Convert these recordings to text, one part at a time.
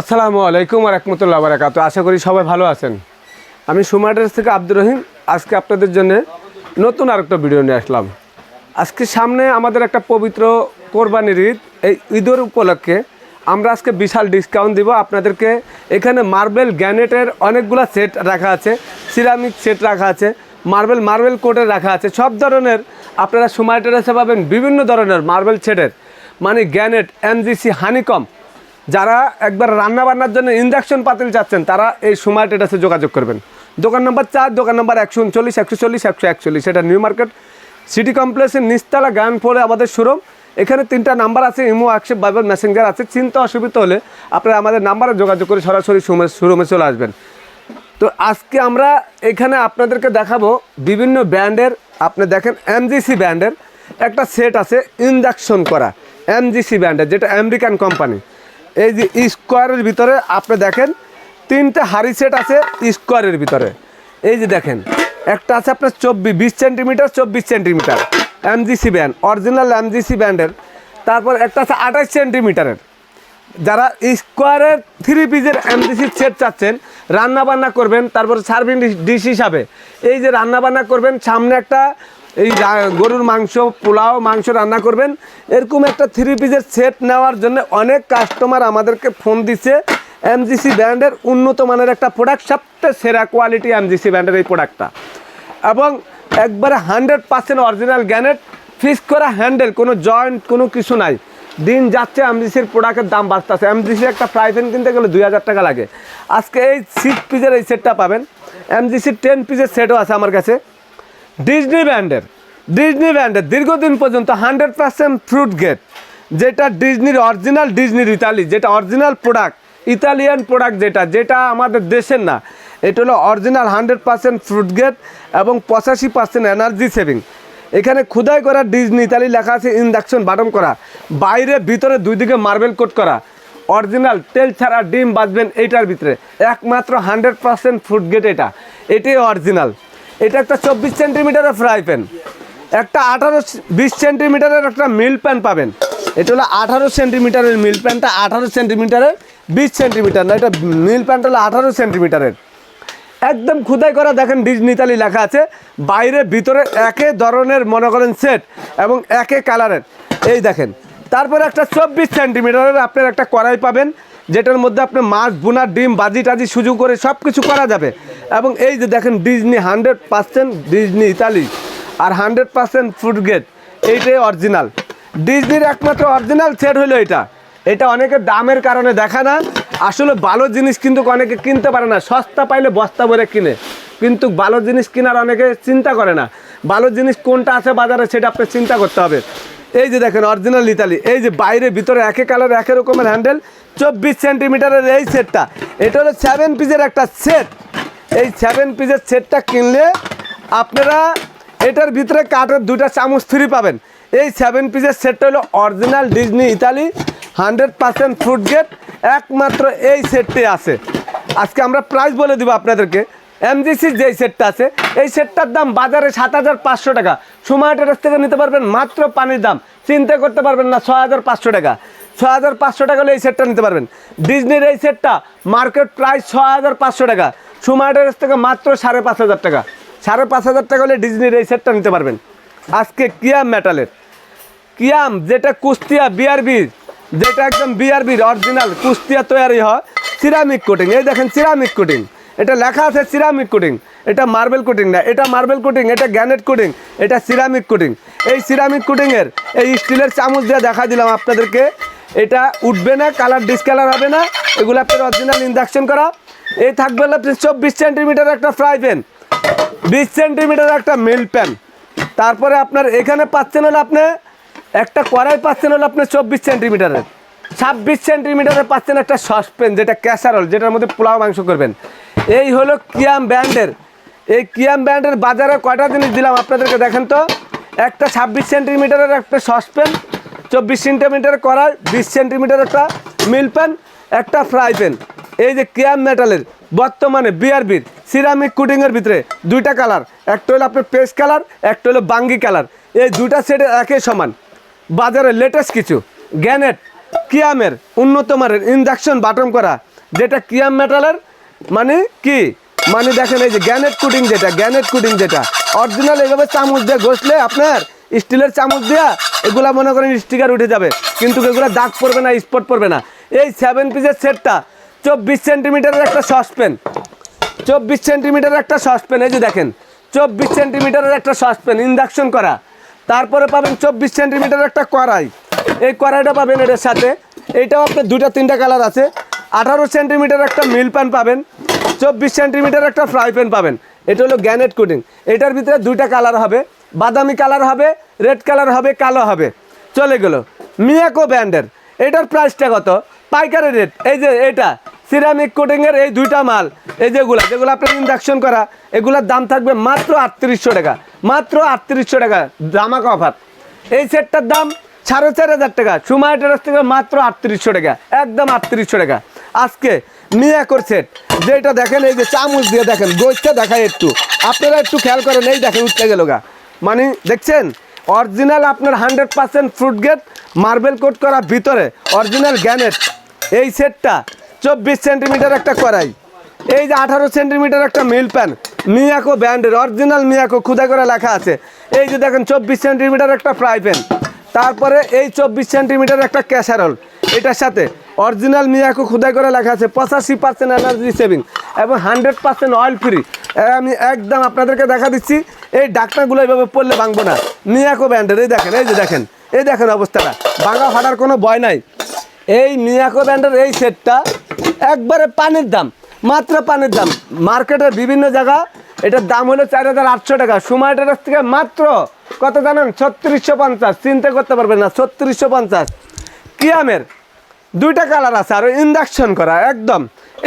আসসালামু আলাইকুম আর রহমতুল্লাহ বারাকাতু আশা করি সবাই ভালো আছেন। আমি সুমার্টার্স থেকে আব্দুর রহিম। আজকে আপনাদের জন্য নতুন আরেকটা ভিডিও নিয়ে আসলাম। আজকে সামনে আমাদের একটা পবিত্র কোরবানির ঈদ। এই ঈদের উপলক্ষে আমরা আজকে বিশাল ডিসকাউন্ট দিব। আপনাদেরকে এখানে মার্বেল গ্যানেটের অনেকগুলো সেট রাখা আছে। সিরামিক সেট রাখা আছে। মার্বেল মার্বেল কোটের রাখা আছে। সব ধরনের আপনারা সুমার্টার্সে পাবেন। বিভিন্ন ধরনের মার্বেল সেটের। মানে গ্যানেট এমজিসি হানিকম যারা একবার রান্না বান্নার জন্য ইন্ডাকশন পাতিল চাচ্ছেন, তারা এই সময় টেটাসে যোগাযোগ করবেন। দোকান নম্বর চার, দোকান নম্বর একশো উনচল্লিশ, একশো চল্লিশ, একশো একচল্লিশ এটা নিউ মার্কেট। সিটি কমপ্লেক্সের নিস্তালা গ্রাউন্ড ফ্লোরে আমাদের শোরুম। এখানে তিনটা নাম্বার আছে, ইমো অ্যাকসেপ্ট বাইবেল, মেসেঞ্জার আছে। চিন্তা অসুবিধা হলে আপনারা আমাদের নাম্বারে যোগাযোগ করে সরাসরি শোরুমে চলে আসবেন। তো আজকে আমরা এখানে আপনাদেরকে দেখাবো বিভিন্ন ব্র্যান্ডের, আপনি দেখেন এমজিসি ব্র্যান্ডের একটা সেট আছে ইন্ডাকশন করা। এমজিসি ব্র্যান্ডের, যেটা আমেরিকান কোম্পানি। এই যে স্কোয়ারের ভিতরে আপনি দেখেন, তিনটে হাড়ি সেট আছে স্কোয়ারের ভিতরে। এই যে দেখেন, একটা আছে আপনার চব্বিশ, বিশ সেন্টিমিটার চব্বিশ centimetre MGC band original MGC ব্যান্ডের তারপর একটা আছে আঠাশ সেন্টিমিটারের যারা স্কোয়ারের থ্রি পিসের এমডিসি সেট চাচ্ছেন, রান্নাবান্না করবেন, তারপর সার্ভিং ডিশ হিসাবে। এই যে রান্নাবান্না করবেন, সামনে একটা এই গরুর মাংস, পোলাও, মাংস রান্না করবেন। এরকম একটা থ্রি পিসের সেট নেওয়ার জন্য অনেক কাস্টমার আমাদেরকে ফোন দিচ্ছে এমজিসি ব্র্যান্ডের উন্নত মানের একটা প্রোডাক্ট সবচেয়ে সেরা কোয়ালিটি এমজিসি ব্র্যান্ডের এই প্রোডাক্টটা এবং একবারে hundred percent original granite fix করা হ্যান্ডেল কোনো জয়েন্ট কোনো কিছু নাই। দিন যাচ্ছে এমজিসির প্রোডাক্টের দাম বাড়তেছে। এমজিসির একটা ফ্রাই প্যান কিনতে গেলে দুই হাজার টাকা লাগে। আজকে এই সিক্স পিসের এই সেটটা পাবেন। এমজিসির টেন পিসের সেটও আছে আমার কাছে। ডিজনি ব্র্যান্ডের ডিজনি ব্র্যান্ডের দীর্ঘদিন পর্যন্ত হান্ড্রেড পার্সেন্ট ফ্রুট গেট যেটা ডিজনির অরিজিনাল ডিজনির ইতালি যেটা অরিজিনাল প্রোডাক্ট ইতালিয়ান প্রোডাক্ট যেটা যেটা আমাদের দেশের না, এটা হলো original hundred percent food grade এবং পঁচাশি পার্সেন্ট এনার্জি সেভিং এখানে খুদাই করা ডিজনি ইতালি লেখা আছে ইন্ডাকশন বাটন করা, বাইরে ভিতরে দুই দিকে মার্বেল কোট করা অরিজিনাল তেল ছাড়া ডিম বাঁচবেন এইটার ভিতরে, একমাত্র হান্ড্রেড পার্সেন্ট ফ্রুট গেট এটা, এটাই অরিজিনাল এটা একটা চব্বিশ সেন্টিমিটারের ফ্রাই প্যান একটা আঠারো বিশ সেন্টিমিটারের একটা মিল প্যান পাবেন। এটা হলো আঠারো সেন্টিমিটারের মিল প্যানটা আঠারো সেন্টিমিটারের, বিশ সেন্টিমিটার না, এটা মিল প্যানটা হলো আঠারো সেন্টিমিটারের। একদম খুদাই করা দেখেন ডিজনিতালি লেখা আছে, বাইরে, ভিতরে একে ধরনের মনে করেন সেট এবং একে কালারের এই দেখেন, তারপরে একটা চব্বিশ সেন্টিমিটারের আপনার একটা কড়াই পাবেন, যেটার মধ্যে আপনি মাছ বোনা ডিম, বাজি, টাজি সুযোগ করে সব কিছু করা যাবে। এবং এই যে দেখেন Disney hundred percent Disney Italy আর হান্ড্রেড পার্সেন্ট ফুড গেট এইটাই অরিজিনাল ডিজনির একমাত্র অরিজিনাল সেট হলো এটা। এটা অনেকে দামের কারণে দেখা না। আসলে ভালো জিনিস কিন্তু অনেকে কিনতে পারে না। সস্তা পাইলে বস্তা ভরে কিনে। কিন্তু ভালো জিনিস কেনার অনেকে চিন্তা করে না। ভালো জিনিস কোনটা আছে বাজারে সেটা আপনার চিন্তা করতে হবে। এই যে দেখেন অরিজিনাল ইতালি এই যে বাইরে, ভিতরে একে কালার একই রকমের হ্যান্ডেল চব্বিশ সেন্টিমিটারের এই সেটটা এটা হলো সেভেন পিসের একটা সেট এই সেভেন পিসের সেটটা কিনলে আপনারা এটার ভিতরে কাঠের দুটা চামচ ফ্রি পাবেন। এই সেভেন পিসের সেটটা হলো original Disney Italy hundred percent food grade একমাত্র এই সেটটি আছে। আজকে আমরা প্রাইস বলে দিব আপনাদেরকে। এমজিসির যেই সেটটা আছে, এই সেটটার দাম বাজারে সাত হাজার পাঁচশো টাকা। সময় টেরাস থেকে নিতে পারবেন মাত্র পানির দাম। চিন্তা করতে পারবেন না, ছয় হাজার পাঁচশো টাকা। ছয় হাজার পাঁচশো টাকা হলে এই সেটটা নিতে পারবেন। ডিজনির এই সেটটা মার্কেট প্রাইস ছয় হাজার পাঁচশো টাকা। সময় টেরাস থেকে মাত্র সাড়ে পাঁচ হাজার টাকা। সাড়ে পাঁচ হাজার টাকা হলে ডিজনির এই সেটটা নিতে পারবেন। আজকে কিয়াম মেটালের কিয়াম যেটা কুস্তিয়া বিআরবির যেটা একদম বিআরবির অরিজিনাল কুস্তিয়া তৈরি হয় সিরামিক কোটিং এই দেখেন সিরামিক কোটিং এটা লেখা আছে সিরামিক কোটিং এটা মার্বেল কোটিং না, এটা মার্বেল কোটিং এটা গ্যানেট কোটিং এটা সিরামিক কোটিং এই সিরামিক কোটিংয়ের এই স্টিলের চামচ দিয়ে দেখা দিলাম আপনাদেরকে। এটা উঠবে না কালার ডিসকালার হবে না। এগুলো আপনার অরিজিনাল ইন্ডাকশন করা। এই থাকবে আপনার চব্বিশ সেন্টিমিটার একটা ফ্রাই প্যান বিশ সেন্টিমিটার একটা মিল প্যান তারপরে আপনার এখানে পাচ্ছেন হলো আপনি, একটা কড়াই পাচ্ছেন হলো আপনার চব্বিশ সেন্টিমিটারের ছাব্বিশ সেন্টিমিটারের পাচ্ছেন একটা সসপেন যেটা ক্যাসারল যেটার মধ্যে পোলাও, মাংস করবেন। এই হলো কিয়াম ব্র্যান্ডের। এই কিয়াম ব্র্যান্ডের বাজারে কয়টা জিনিস দিলাম আপনাদেরকে দেখেন তো? একটা ছাব্বিশ সেন্টিমিটারের একটা সসপেন চব্বিশ সেন্টিমিটার কড়াই, বিশ সেন্টিমিটার একটা মিল প্যান, একটা ফ্রাই প্যান। এই যে কিয়াম মেটালের বর্তমানে বিআরবির সিরামিক কুটিংয়ের ভিতরে দুইটা কালার। একটা হলো আপনার পেস্ট কালার, একটা হলো বাঙ্গি কালার। এই দুইটা সেটের একই সমান। বাজারে লেটেস্ট কিছু। গ্যানেট কিয়ামের উন্নত মানের ইনজাকশন বাটম করা। যেটা কিয়াম মেটালের মানে কি? মানে দেখেন এই যে গ্যানেট কুটিং যেটা, গ্যানেট কুটিং যেটা। অরিজিনাল এইভাবে চামচ দিয়ে ঘষলে আপনার স্টিলের চামচ দেওয়া এগুলা মনে করেন স্টিকার উঠে যাবে। কিন্তু এগুলো দাগ পড়বে না স্পট পড়বে না। এই সেভেন পিসের সেটটা চব্বিশ সেন্টিমিটারের একটা সসপেন চব্বিশ সেন্টিমিটারের একটা সসপেন এই যে দেখেন। চব্বিশ সেন্টিমিটারের একটা সসপেন ইন্ডাকশন করা। তারপরে পাবেন চব্বিশ সেন্টিমিটারের একটা কড়াই। এই কড়াইটা পাবেন এটার সাথে। এইটাও আপনার দুটা তিনটা কালার আছে। আঠারো সেন্টিমিটার একটা মিল প্যান পাবেন। চব্বিশ সেন্টিমিটার একটা ফ্রাই প্যান পাবেন। এটা হলো গ্যানেট কোটিং এটার ভিতরে দুইটা কালার হবে। বাদামি কালার হবে। রেড কালার হবে, কালো হবে। চলে গেল। মিয়াকো ব্র্যান্ডের। এটার প্রাইসটা কত? পাইকারি রেট এই যে এটা সিরামিক কোটিংয়ের এই দুইটা মাল। এই যেগুলা, যেগুলো আপনার ইন্ডাকশন করা, এগুলোর দাম থাকবে মাত্র আটত্রিশশো টাকা। মাত্র আটত্রিশশো টাকা দামাক অফার এই সেটটার দাম সাড়ে চার হাজার টাকা। সুমায় থেকে মাত্র আটত্রিশশো টাকা। একদম আটত্রিশশো টাকা। আজকে মিয়াকোর সেট যেটা দেখেন, এই যে চামচ দিয়ে দেখেন গোছটা দেখায় একটু। আপনারা একটু খেয়াল করেন, এই দেখেন উঠতে গেল গা। মানে দেখছেন? অরিজিনাল আপনার hundred percent food grade marble coat করা ভিতরে, অরিজিনাল গ্যানেট এই সেটটা চব্বিশ সেন্টিমিটার একটা করাই এই যে আঠারো সেন্টিমিটার একটা মিল প্যান মিয়াকো ব্র্যান্ডের অরিজিনাল মিয়াকো খুদা করে লেখা আছে। এই যে দেখেন চব্বিশ সেন্টিমিটার একটা ফ্রাই প্যান তারপরে এই চব্বিশ সেন্টিমিটার একটা ক্যাসারল এটার সাথে অরিজিনাল মিয়াকো খুদাই করে লেখা আছে, পঁচাশি পার্সেন্ট এনার্জি সেভিং এবং হান্ড্রেড পার্সেন্ট অয়েল ফ্রি আমি একদম আপনাদেরকে দেখা দিচ্ছি, এই ডাক্তারগুলো এইভাবে পড়লে ভাঙবো না। মিয়াকো ব্র্যান্ডের এই দেখেন, এই যে দেখেন, এই দেখেন অবস্থাটা। ভাঙা ফাটার কোনো ভয় নাই। এই মিয়াকো ব্র্যান্ডের এই সেটটা একবারে পানির দাম, মাত্র পানির দাম। মার্কেটের বিভিন্ন জায়গা, এটার দাম হলো চার হাজার আটশো টাকা। সময় টেরাস থেকে মাত্র কত জানেন? ছত্রিশশো পঞ্চাশ। চিন্তা করতে পারবেন না, ছত্রিশশো পঞ্চাশ। কিয়ামের দুইটা কালার আছে, আর ইন্ডাকশন করা, একদম।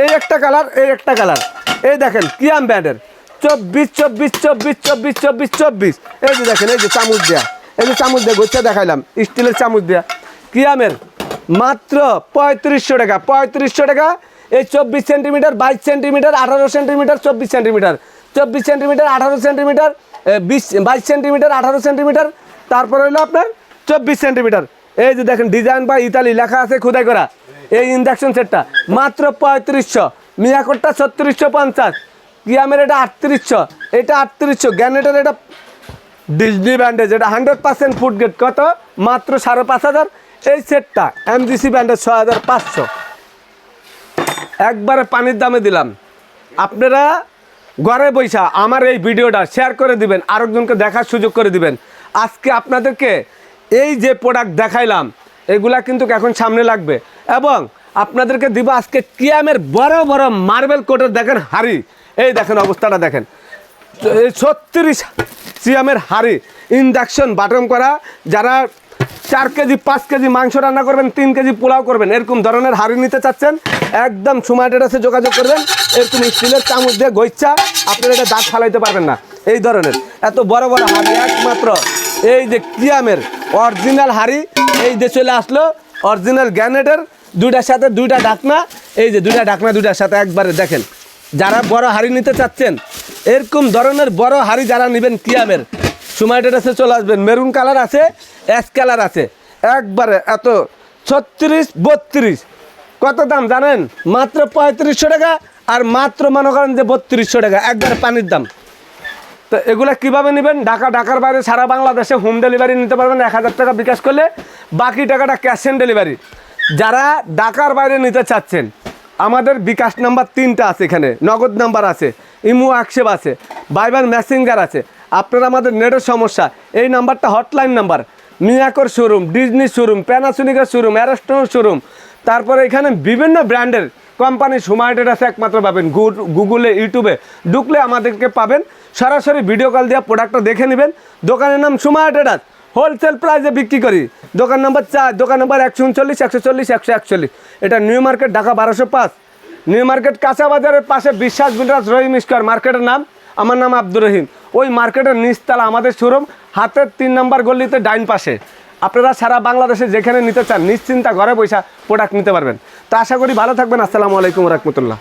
এই একটা কালার, এই একটা কালার। এই দেখেন, কিয়াম ব্যান্ডের। চব্বিশ চব্বিশ চব্বিশ চব্বিশ চব্বিশ চব্বিশ। এই যে দেখেন, এই যে চামচ দেয়া। এই যে চামচ দিয়ে গোচ্ছা দেখাইলাম, স্টিলের চামচ দেয়া। কিয়ামের মাত্র পঁয়ত্রিশশো টাকা পঁয়ত্রিশশো টাকা। এই চব্বিশ সেন্টিমিটার, বাইশ সেন্টিমিটার, আঠারো সেন্টিমিটার, চব্বিশ সেন্টিমিটার। চব্বিশ সেন্টিমিটার, আঠারো সেন্টিমিটার বিশ, বাইশ সেন্টিমিটার, আঠারো সেন্টিমিটার। তারপরে হলো আপনার চব্বিশ সেন্টিমিটার। এই যে দেখেন, ডিজাইন বা ইতালি লেখা আছে খোদাই করা। এই ইন্ডাকশন সেটটা মাত্র পঁয়ত্রিশশো মিয়াকোটটা ছত্রিশশো পঞ্চাশ। কিয়ামের এটা আটত্রিশশো এটা আটত্রিশশো, গ্যানেটের এটা ডিজনি ব্যান্ডেজ এটা হান্ড্রেড পার্সেন্ট ফুড গেট কত? মাত্র সাড়ে পাঁচ হাজার। এই সেটটা এমজিসি ব্যান্ডেজ ছয় হাজার পাঁচশো। একবারে পানির দামে দিলাম। আপনারা ঘরে বৈশা আমার এই ভিডিওটা শেয়ার করে দিবেন, আরেকজনকে দেখার সুযোগ করে দিবেন। আজকে আপনাদেরকে এই যে প্রোডাক্ট দেখাইলাম, এগুলা কিন্তু এখন সামনে লাগবে। এবং আপনাদেরকে দিব আজকে কিয়ামের বড় বড় মার্বেল কোটের দেখেন হাড়ি। এই দেখেন অবস্থাটা দেখেন। এই ছত্রিশ সিয়ামের হাড়ি, ইন্ডাকশন বাটম করা, যারা চার কেজি, পাঁচ কেজি মাংস রান্না করবেন, তিন কেজি পোলাও করবেন, এরকম ধরনের হাড়ি নিতে চাচ্ছেন, একদম সুমাটেরাসে যোগাযোগ করবেন, এরকম স্টিলের চামচ দিয়ে গৈচ্ছা আপনারা এটা দাগ ফালাইতে পারবেন না। এই ধরনের, এত বড় বড় হাড়ি একমাত্র। এই যে কিয়ামের অরিজিনাল হাড়ি, এই যে চলে আসলো অরিজিনাল গ্যানেটের, দুইটার সাথে দুইটা ডাকনা এই যে দুইটা ডাকনা দুইটার সাথে একবারে দেখেন। যারা বড় হাড়ি নিতে চাচ্ছেন, এরকম ধরনের বড় হাড়ি যারা নেবেন কিয়ামের সুমাইটেরাসে চলে আসবেন। মেরুন কালার আছে, অ্যাশ কালার আছে। একবারে এত ছত্রিশ, বত্রিশ। কত দাম জানেন? মাত্র পঁয়ত্রিশশো টাকা আর মাত্র মনে করেন যে বত্রিশশো টাকা, একবারে পানির দাম। তো এগুলো কীভাবে নেবেন? ঢাকা, ঢাকার বাইরে সারা বাংলাদেশে হোম ডেলিভারি নিতে পারবেন, এক হাজার টাকা বিকাশ করলে। বাকি টাকাটা ক্যাশ অন ডেলিভারি যারা ঢাকার বাইরে নিতে চাচ্ছেন আমাদের বিকাশ নাম্বার তিনটা আছে এখানে, নগদ নাম্বার আছে, ইমো অ্যাকসেপ আছে বাইবার মেসেঞ্জার আছে। আপনারা আমাদের নেটের সমস্যা, এই নাম্বারটা হটলাইন নাম্বার, মিয়াকোর শোরুম ডিজনি শোরুম প্যানাসোনিকের শোরুম অ্যারোস্টোনের শোরুম তারপরে এখানে বিভিন্ন ব্র্যান্ডের কোম্পানি সুমার্টেড আছে একমাত্র পাবেন গুগলে ইউটিউবে ঢুকলে আমাদেরকে পাবেন, সরাসরি ভিডিও কল দিয়ে প্রোডাক্টটা দেখে নেবেন। দোকানের নাম সুমার্টেড হোলসেল প্রাইসে বিক্রি করি। দোকান নম্বর চার, দোকান নম্বর একশো উনচল্লিশ, একশো চল্লিশ, একশো একচল্লিশ। এটা নিউ মার্কেট, ঢাকা বারোশো পাঁচ। নিউ মার্কেট কাঁচা বাজারের পাশে বিশ্বাস বিল্ডার্স রহিম স্কোয়ার মার্কেটের নাম। আমার নাম আব্দুর রহিম। ওই মার্কেটের নিচতলা আমাদের শোরুম হাতের তিন নম্বর গল্লিতে ডাইন পাশে। আপনারা সারা বাংলাদেশে যেখানে নিতে চান, নিশ্চিন্তা ঘরে বৈশা প্রোডাক্ট নিতে পারবেন। তো আশা করি ভালো থাকবেন। আসসালামু আলাইকুম রহমতুল্লাহ।